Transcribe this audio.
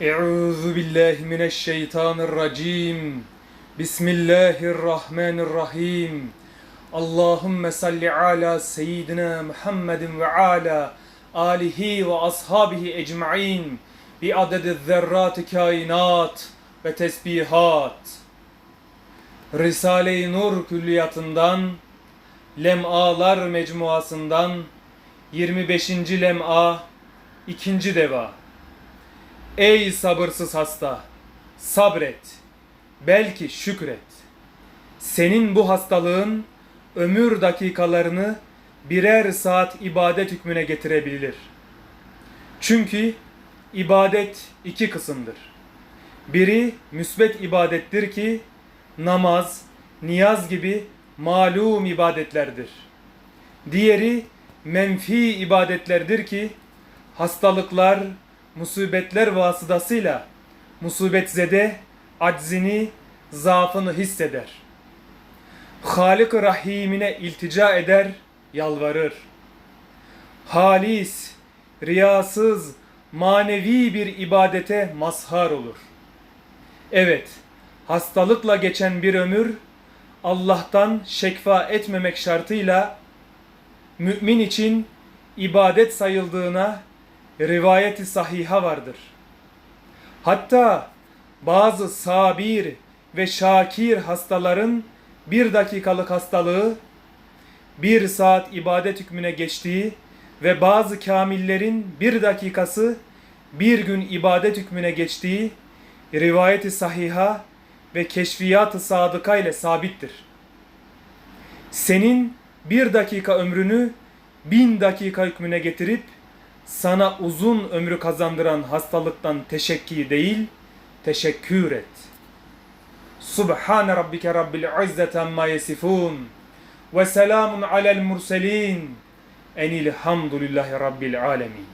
Euzu billahi mineşşeytanirracim. Bismillahirrahmanirrahim. Allahümme salli ala seyyidina Muhammedin ve ala alihi ve ashabihi ecmaîn bi adedi zerrat kainat ve tesbihat. Risale-i Nur külliyatından Lem'alar mecmuasından 25. lem'a ikinci deva. Ey sabırsız hasta, sabret, belki şükret. Senin bu hastalığın ömür dakikalarını birer saat ibadet hükmüne getirebilir. Çünkü ibadet iki kısımdır. Biri müsbet ibadettir ki namaz, niyaz gibi malum ibadetlerdir. Diğeri menfi ibadetlerdir ki hastalıklar, musibetler vasıtasıyla musibetzede aczini, zaafını hisseder. Halik Rahim'ine iltica eder, yalvarır. Halis, riyasız, manevi bir ibadete mazhar olur. Evet, hastalıkla geçen bir ömür Allah'tan şekfa etmemek şartıyla mümin için ibadet sayıldığına rivayeti sahiha vardır. Hatta bazı sabir ve şakir hastaların bir dakikalık hastalığı bir saat ibadet hükmüne geçtiği ve bazı kamillerin bir dakikası bir gün ibadet hükmüne geçtiği rivayeti sahiha ve keşfiyat-ı sadıka ile sabittir. Senin bir dakika ömrünü bin dakika hükmüne getirip sana uzun ömrü kazandıran hastalıktan teşekki değil, teşekkür et. Subhane rabbike rabbil izzeti amma yesifun ve selamun alel murselin enilhamdülillahi rabbil alemin.